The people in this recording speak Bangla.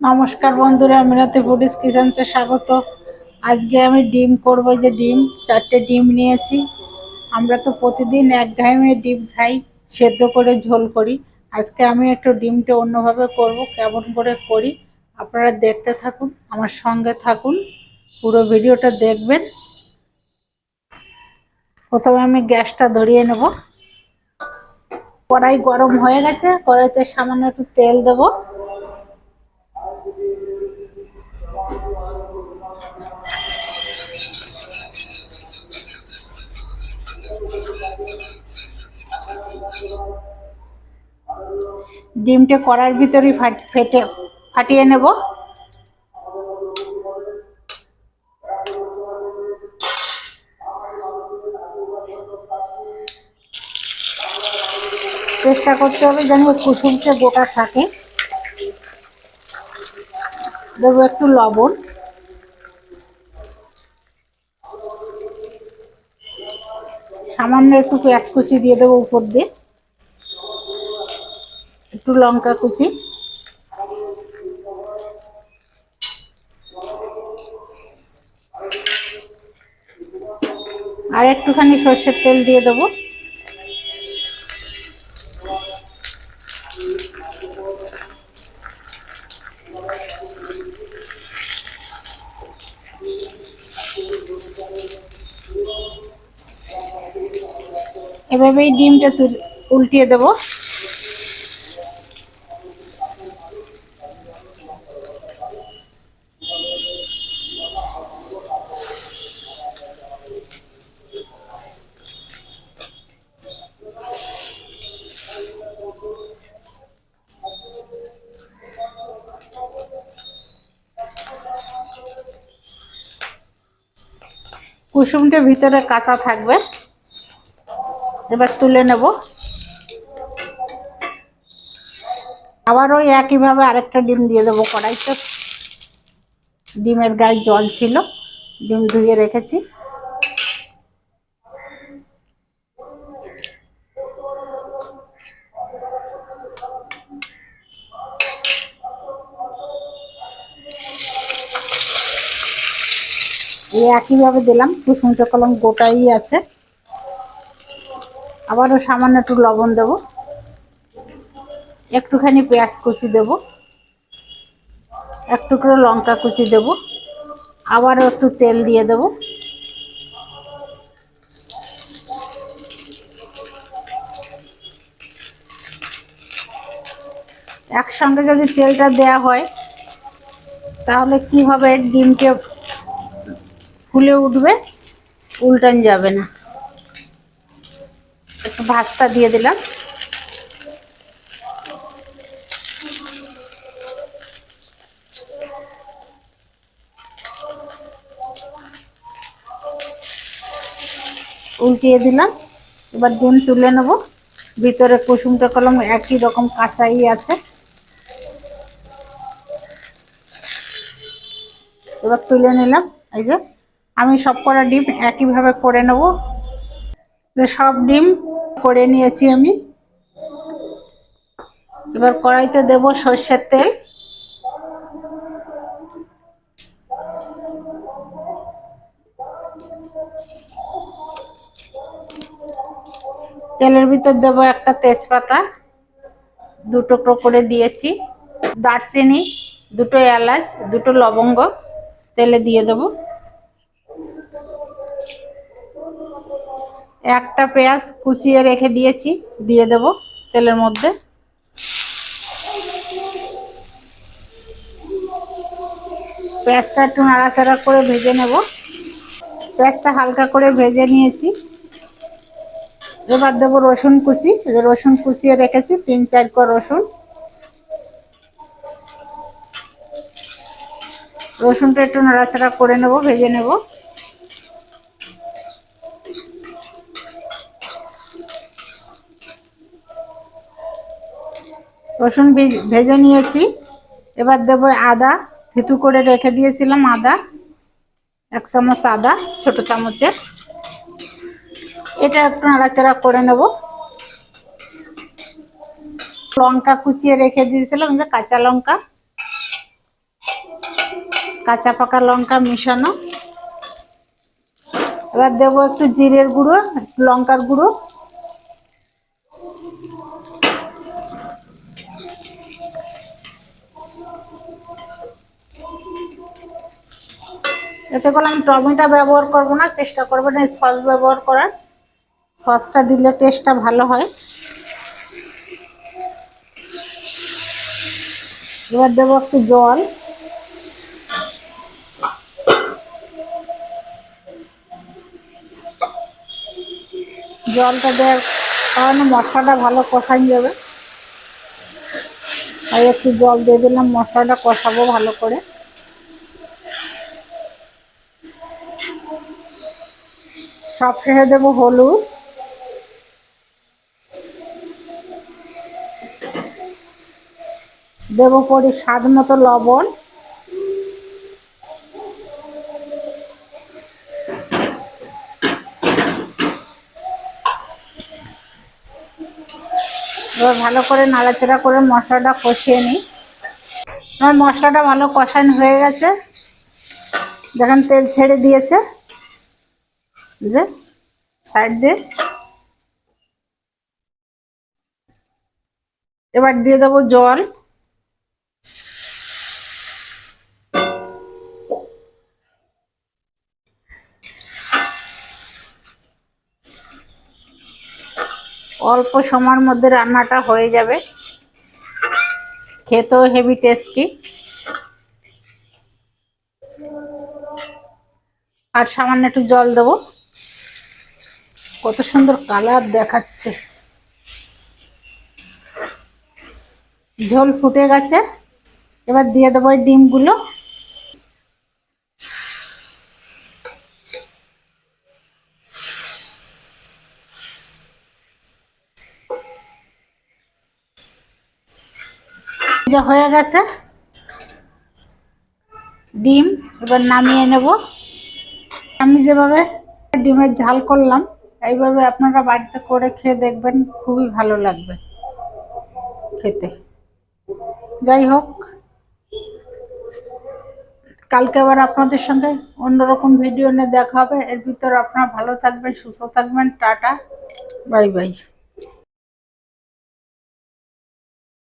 নমস্কার বন্ধুরা মিরাতে ফুডিস কিচেন্সে স্বাগত। আজকে আমি ডিম করব যে ডিম, চারটে ডিম নিয়েছি। আমরা তো প্রতিদিন এক ঘাইমে ডিম খাই, সেদ্ধ করে ঝোল করি। আজকে আমি একটু ডিমটা অন্যভাবে করব, কেমন করে করি আপনারা দেখতে থাকুন, আমার সঙ্গে থাকুন। পুরো ভিডিওটা দেখবেন। প্রথমে আমি গ্যাসটা ধরিয়ে নেব। কড়াই গরম হয়ে গেছে, কড়াইতে সামান্য একটু তেল দেবো। ডিমটা কড়ার ভিতরেই ফেটে, ফাটিয়ে নেব। চেষ্টা করতে হবে যেন কুসুমটা গোটা থাকে। দেবো একটু লবণ। সামান্য একটু পেঁয়াজ কুচি দিয়ে দেবো উপর দিয়ে। একটু লঙ্কা কুচি। আর একটুখানি সর্ষের তেল দিয়ে দেবো। এভাবেই ডিমটা উল্টিয়ে দেবো। কুসুমটা ভিতরে কাঁচা থাকবে। এবার তুলে নেব। আবার ওই একইভাবে আরেকটা ডিম দিয়ে দেবো কড়াইতে। ডিমের গায়ে জল ছিল, ডিম ধুয়ে রেখেছি। এই একইভাবে দিলাম, কুসুমটা কলম গোটাই আছে। আবারও সামান্য একটু লবণ দেব। একটুখানি পেঁয়াজ কুচি দেব। একটু করে লঙ্কা কুচি দেব। আবারও একটু তেল দিয়ে দেব। একসঙ্গে যদি তেলটা দেয়া হয়, তাহলে কি হবে? ডিমকে ফুলে উঠবে, উল্টান যাবে না। একটু ভাতটা দিয়ে দিলাম। উল্টিয়ে দিলাম। এবার ডিম তুলে নেব। ভিতরে কুসুমটা কলম একই রকম কাঁচাই আছে। এবার তুলে নিলাম, এই যে। আমি সব কটা ডিম একইভাবে করে নেব। যে সব ডিম করে নিয়েছি আমি। এবার কড়াইতে দেব সর্ষের তেল। তেলের ভিতর দেব একটা তেজপাতা। দুটো করে দিয়েছি। দারচিনি, দুটো এলাচ, দুটো লবঙ্গ। তেলে দিয়ে দেব। একটা পেঁয়াজ কুচিয়ে রেখে দিয়েছি, দিয়ে দেব তেলের মধ্যে। পেঁয়াজটা একটু নাড়াচাড়া করে ভেজে নেব। পেঁয়াজটা হালকা করে ভেজে নিয়েছি। এবার দেবো রসুন কুচি। রসুন কুচিয়ে রেখেছি, তিন চার কর রসুন। রসুনটা একটু নাড়াচাড়া করে নেব, ভেজে নেব। রসুন ভেজে নিয়েছি। এবার দেবো আদা, থিতু করে রেখে দিয়েছিলাম আদা, এক চামচ আদা, ছোট চামচের। এটা একটু নাড়াচাড়া করে নেব। লঙ্কা কুচিয়ে রেখে দিয়েছিলাম, যে কাঁচা লঙ্কা। কাঁচা পাকা লঙ্কা মিশানো। এবার দেবো একটু জিরের গুঁড়ো, লঙ্কার গুঁড়ো। এতে করে আমি টমেটো ব্যবহার করব না, চেষ্টা করব না সস ব্যবহার করার। সসটা দিলে টেস্টটা ভালো হয়। এবার দেবো একটু জল। জলটা দেওয়ার কারণে মশলাটা ভালো কষাই যাবে। আর একটু জল দিয়ে দিলাম, মশলাটা কষাবো ভালো করে। সব শেষে দেবো হলুদ। দেবো পরি স্বাদ মতো লবণ। এবার ভালো করে নাড়াচাড়া করে মশলাটা কষিয়ে নিই। আমার মশলাটা ভালো কষানো হয়ে গেছে। দেখেন তেল ছেড়ে দিয়েছে। বুঝলে সাইড দিয়ে। এবার দিয়ে দেবো জল। অল্প সময়ের মধ্যে রান্নাটা হয়ে যাবে। খেতেও হেভি টেস্টি। আর সামান্য একটু জল দেবো। কত সুন্দর কালার দেখাচ্ছে। ঝোল ফুটে গেছে। এবার দিয়ে দেবো ডিমগুলো। যা হয়ে গেছে। ডিম, এবার নামিয়ে নেব। আমি যেভাবে ডিমের ঝাল করলাম এইভাবে আপনারা বাড়িতে করে খেয়ে দেখবেন, খুবই ভালো লাগবে খেতে। যাই হোক, কালকে আবার আপনাদের সঙ্গে অন্যরকম ভিডিও নিয়ে দেখা হবে। এর ভিতর আপনারা ভালো থাকবেন, সুস্থ থাকবেন, টাটা, বাই বাই।